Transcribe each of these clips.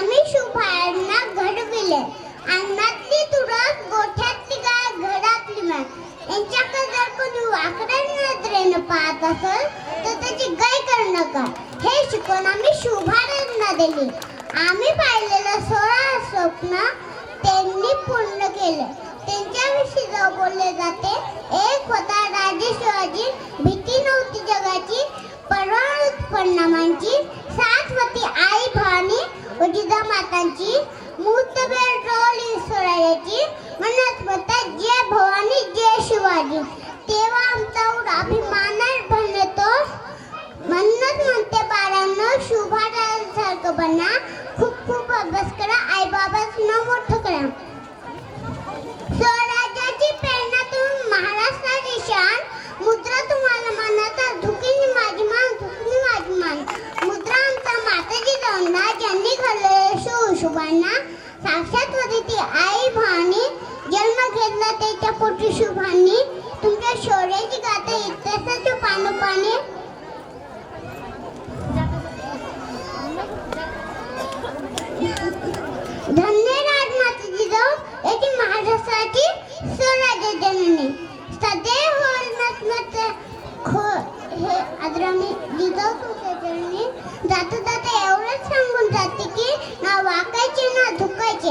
आम्ही शुभाळ्यांना घडविले अन्नातली तुरस गोठ्यातली गाय घरातली मान यांच्याकडे जर कोणी वाकड्या नजरेनं पाहत असेल तर त्याची गय करणं नका. हे शिकवण आम्ही शुभाळ्यांना दिली. आम्ही पाहिलेलं सोळा स्वप्न त्यांनी पूर्ण केलं. त्यांच्याविषयी जो बोलले जाते एक होता राजे शिवाजी भीती नव्हती जगाची परवा उत्पन्नामांची सात होती आई व जिजामातांची मुहूर्तभर रोल ईश्वरायाची म्हणत होता जय भवानी जय शिवाजी. तेव्हा आमचा उडा अभिमानात बनतो म्हणत म्हणते बाळांना शुभासारखं बना. शुभांना साक्षात होती ती आई भाणी जन्म घेतला त्याच्या पोटी शुभांनी. तुमच्या शौर्याची गाथा इतिहासाच्या पानोपाने. धन्य राजमाता जिजाऊ याची महाराष्ट्राची स्वराज्य जननी. सदैव होलमत खो हे आदराने जिजाऊ तुमच्या करायचे.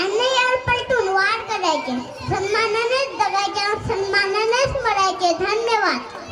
अन्याय पलटून वाढ करायचे. सन्मानानेच जगायचे सन्मानानेच मरायचे. धन्यवाद.